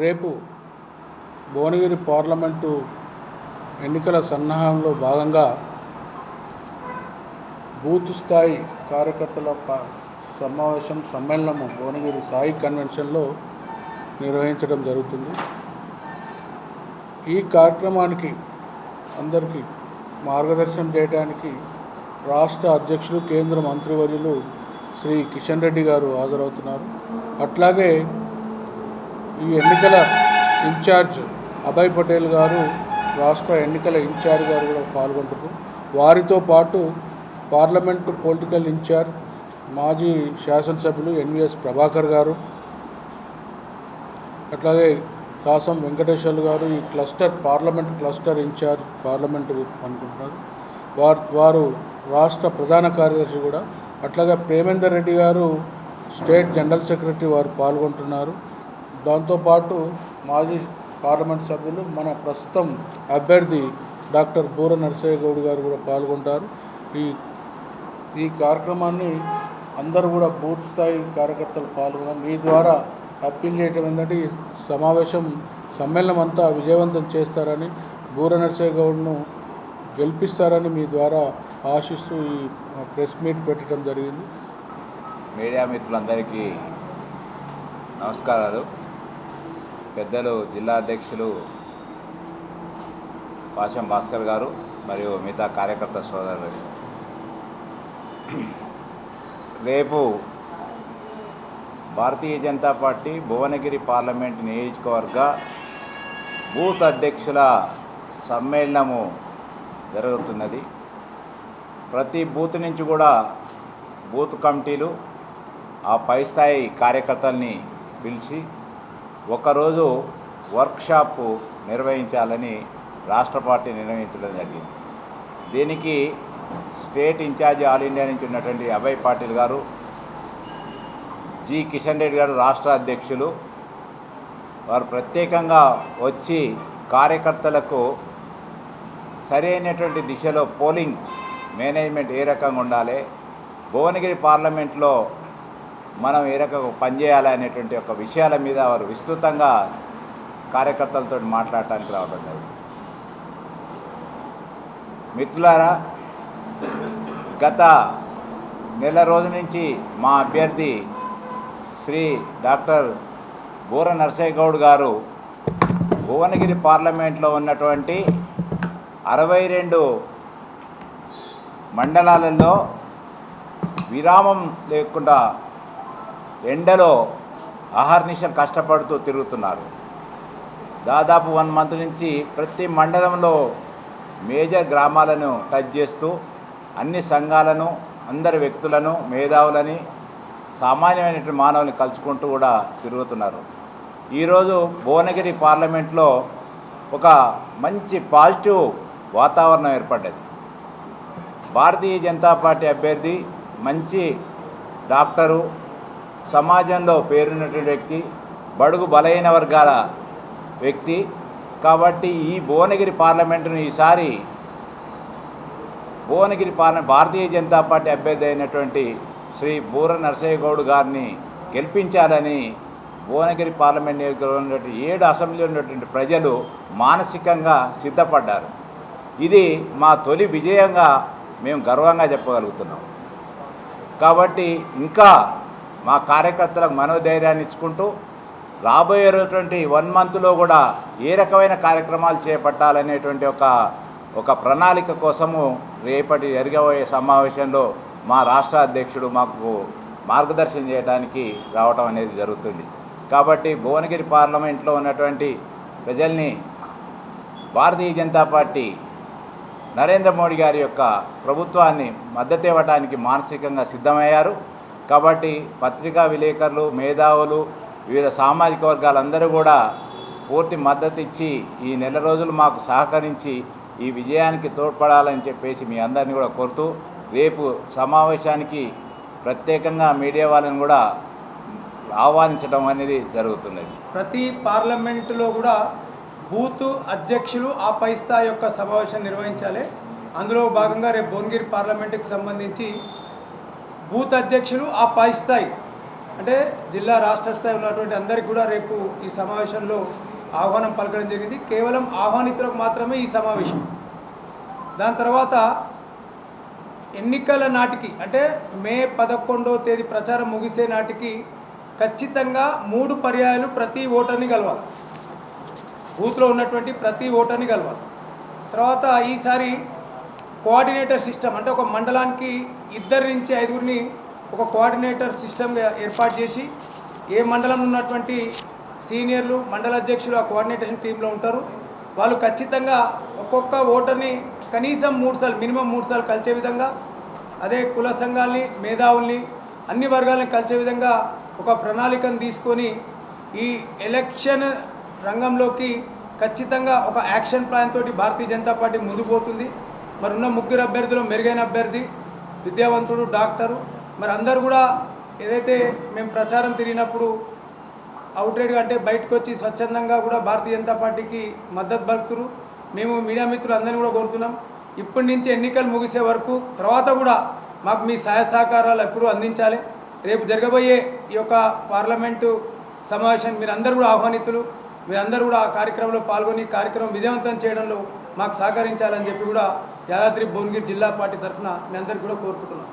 రేపు భువనగిరి పార్లమెంటు ఎన్నికల సన్నాహంలో భాగంగా బూత్ స్థాయి కార్యకర్తల సమావేశం సమ్మేళనము భువనగిరి సాయి కన్వెన్షన్లో నిర్వహించడం జరుగుతుంది. ఈ కార్యక్రమానికి అందరికీ మార్గదర్శనం చేయడానికి రాష్ట్ర అధ్యక్షులు కేంద్ర మంత్రివర్యులు శ్రీ కిషన్ రెడ్డి గారు హాజరవుతున్నారు. అట్లాగే ఈ ఎన్నికల ఇన్ఛార్జ్ అభయ్ పటేల్ గారు రాష్ట్ర ఎన్నికల ఇన్ఛార్జ్ గారు కూడా పాల్గొంటారు వారితో పాటు పార్లమెంటు పొలిటికల్ ఇన్ఛార్జ్ మాజీ శాసనసభ్యులు ఎన్విఎస్ ప్రభాకర్ గారు అట్లాగే కాసం వెంకటేశ్వర్లు గారు ఈ cluster parliament cluster incharge parliament అనుకుంటున్నారు. వారు వారు రాష్ట్ర ప్రధాన కార్యదర్శి కూడా. అట్లాగే ప్రేమేందర్ రెడ్డి గారు స్టేట్ జనరల్ సెక్రటరీ వారు పాల్గొంటున్నారు. దాంతోపాటు మాజీ పార్లమెంట్ సభ్యులు మన ప్రస్తుతం అభ్యర్థి డాక్టర్ బూర నరసయ్య గౌడ్ గారు కూడా పాల్గొంటారు. ఈ ఈ కార్యక్రమాన్ని అందరూ కూడా బూత్ స్థాయి కార్యకర్తలు పాల్గొనడం మీ ద్వారా అప్పీల్ చేయటం ఏంటంటే ఈ సమావేశం సమ్మేళనం అంతా విజయవంతం చేస్తారని బూర నరసయ్య గౌడ్ను గెలిపిస్తారని మీ ద్వారా ఆశిస్తూ ఈ ప్రెస్ మీట్ పెట్టడం జరిగింది. మీడియా మిత్రులందరికీ నమస్కారాలు. పెద్దలు జిల్లా అధ్యక్షులు పాశం భాస్కర్ గారు మరియు మిగతా కార్యకర్త సోదరులు. రేపు భారతీయ జనతా పార్టీ భువనగిరి పార్లమెంట్ నియోజకవర్గ బూత్ అధ్యక్షుల సమ్మేళనము జరుగుతున్నది. ప్రతి బూత్ నుంచి కూడా బూత్ కమిటీలు ఆ పై స్థాయి కార్యకర్తల్ని పిలిచి ఒకరోజు వర్క్షాప్ నిర్వహించాలని రాష్ట్ర పార్టీ నిర్వహించడం జరిగింది. దీనికి స్టేట్ ఇన్ఛార్జి ఆల్ ఇండియా నుంచి ఉన్నటువంటి అభయ్ పాటిల్ గారు జి కిషన్ రెడ్డి గారు రాష్ట్ర అధ్యక్షులు. వారు ప్రత్యేకంగా వచ్చి కార్యకర్తలకు సరైనటువంటి దిశలో పోలింగ్ మేనేజ్మెంట్ ఏ రకంగా ఉండాలి భువనగిరి పార్లమెంట్లో మనం ఏ రకంగా పనిచేయాలి అనేటువంటి ఒక విషయాల మీద వారు విస్తృతంగా కార్యకర్తలతో మాట్లాడటానికి రావడం జరుగుతుంది. మిత్రులారా గత నెల రోజు నుంచి మా అభ్యర్థి శ్రీ డాక్టర్ బూర నరసయ్య గౌడ్ గారు భువనగిరి పార్లమెంట్లో ఉన్నటువంటి అరవై రెండు మండలాలలో విరామం లేకుండా ఎండలో అహర్నిశలు కష్టపడుతూ తిరుగుతున్నారు. దాదాపు వన్ మంత్ నుంచి ప్రతి మండలంలో మేజర్ గ్రామాలను టచ్ చేస్తూ అన్ని సంఘాలను అందరి వ్యక్తులను మేధావులని సామాన్యమైనటువంటి మానవుని కలుసుకుంటూ కూడా తిరుగుతున్నారు. ఈరోజు భువనగిరి పార్లమెంట్లో ఒక మంచి పాజిటివ్ వాతావరణం ఏర్పడ్డది. భారతీయ జనతా పార్టీ అభ్యర్థి మంచి డాక్టరు సమాజంలో పేరున్నటువంటి వ్యక్తి బడుగు బలైన వర్గాల వ్యక్తి. కాబట్టి ఈ భువనగిరి పార్లమెంటును ఈసారి భువనగిరి పార్లమెంట్ భారతీయ జనతా పార్టీ అభ్యర్థి అయినటువంటి శ్రీ బూర నరసయ్య గౌడ్ గారిని గెలిపించాలని భువనగిరి పార్లమెంట్ నియోజకవర్గంలో ఉన్నటువంటి ఏడు అసెంబ్లీలో ఉన్నటువంటి ప్రజలు మానసికంగా సిద్ధపడ్డారు. ఇది మా తొలి విజయంగా మేము గర్వంగా చెప్పగలుగుతున్నాం. కాబట్టి ఇంకా మా కార్యకర్తలకు మనోధైర్యాన్ని ఇచ్చుకుంటూ రాబోయేటువంటి వన్ మంత్లో కూడా ఏ రకమైన కార్యక్రమాలు చేపట్టాలనేటువంటి ఒక ఒక ప్రణాళిక కోసము రేపటి జరగబోయే సమావేశంలో మా రాష్ట్ర అధ్యక్షుడు మాకు మార్గదర్శనం చేయడానికి రావటం అనేది జరుగుతుంది. కాబట్టి భువనగిరి పార్లమెంట్లో ఉన్నటువంటి ప్రజల్ని భారతీయ జనతా పార్టీ నరేంద్ర మోడీ గారి యొక్క ప్రభుత్వాన్ని మద్దతు ఇవ్వడానికి మానసికంగా సిద్ధమయ్యారు. కాబట్టి పత్రికా విలేకరులు మేధావులు వివిధ సామాజిక వర్గాలందరూ కూడా పూర్తి మద్దతు ఇచ్చి ఈ నెల రోజులు మాకు సహకరించి ఈ విజయానికి తోడ్పడాలని చెప్పేసి మీ అందరినీ కూడా కోరుతూ రేపు సమావేశానికి ప్రత్యేకంగా మీడియా వాళ్ళని కూడా ఆహ్వానించడం అనేది జరుగుతున్నది. ప్రతి పార్లమెంటులో కూడా బూతు అధ్యక్షులు ఆ పై స్థాయి యొక్క సమావేశం నిర్వహించాలి. అందులో భాగంగా రేపు భువనగిరి పార్లమెంటుకి సంబంధించి బూత్ అధ్యక్షులు ఆ పై స్థాయి. అంటే జిల్లా రాష్ట్ర స్థాయి ఉన్నటువంటి అందరికీ కూడా రేపు ఈ సమావేశంలో ఆహ్వానం పలకడం జరిగింది. కేవలం ఆహ్వానితులకు మాత్రమే ఈ సమావేశం. దాని తర్వాత ఎన్నికల నాటికి అంటే మే పదకొండవ తేదీ ప్రచారం ముగిసే నాటికి ఖచ్చితంగా మూడు పర్యాయాలు ప్రతి ఓటర్ని కలవాలి. బూత్లో ఉన్నటువంటి ప్రతి ఓటర్ని కలవాలి. తర్వాత ఈసారి కోఆర్డినేటర్ సిస్టమ్ అంటే ఒక మండలానికి ఇద్దరి నుంచి ఐదుగురిని ఒక కోఆర్డినేటర్ సిస్టమ్గా ఏర్పాటు చేసి ఏ మండలంలో ఉన్నటువంటి సీనియర్లు మండల అధ్యక్షులు ఆ కోఆర్డినేషన్ టీంలో ఉంటారు. వాళ్ళు ఖచ్చితంగా ఒక్కొక్క ఓటర్ని కనీసం మూడు సార్లు మినిమం మూడు సార్లు కలిసే విధంగా అదే కుల సంఘాలని మేధావుల్ని అన్ని వర్గాలను కలిసే విధంగా ఒక ప్రణాళికను తీసుకొని ఈ ఎలక్షన్ రంగంలోకి ఖచ్చితంగా ఒక యాక్షన్ ప్లాన్ తోటి భారతీయ జనతా పార్టీ ముందుకు పోతుంది. మరి ఉన్న ముగ్గురు అభ్యర్థులు మెరుగైన అభ్యర్థి విద్యావంతుడు డాక్టరు. మరి అందరు కూడా ఏదైతే మేము ప్రచారం తిరిగినప్పుడు అవుట్రేట్గా అంటే బయటకు వచ్చి స్వచ్ఛందంగా కూడా భారతీయ జనతా పార్టీకి మద్దతు పలుకుతురు. మేము మీడియా మిత్రులు అందరినీ కూడా కోరుతున్నాం. ఇప్పటి నుంచి ఎన్నికలు ముగిసే వరకు తర్వాత కూడా మాకు మీ సహాయ సహకారాలు ఎప్పుడూ అందించాలి. రేపు జరగబోయే ఈ యొక్క పార్లమెంటు సమావేశాన్ని మీరు అందరూ కూడా ఆహ్వానితులు. మీరందరూ కూడా ఆ కార్యక్రమంలో పాల్గొని కార్యక్రమం విజయవంతం చేయడంలో మాకు సహకరించాలని చెప్పి కూడా యాదాద్రి భువనగిరి జిల్లా పార్టీ తరఫున మీ అందరికీ కూడా కోరుకుంటున్నాను.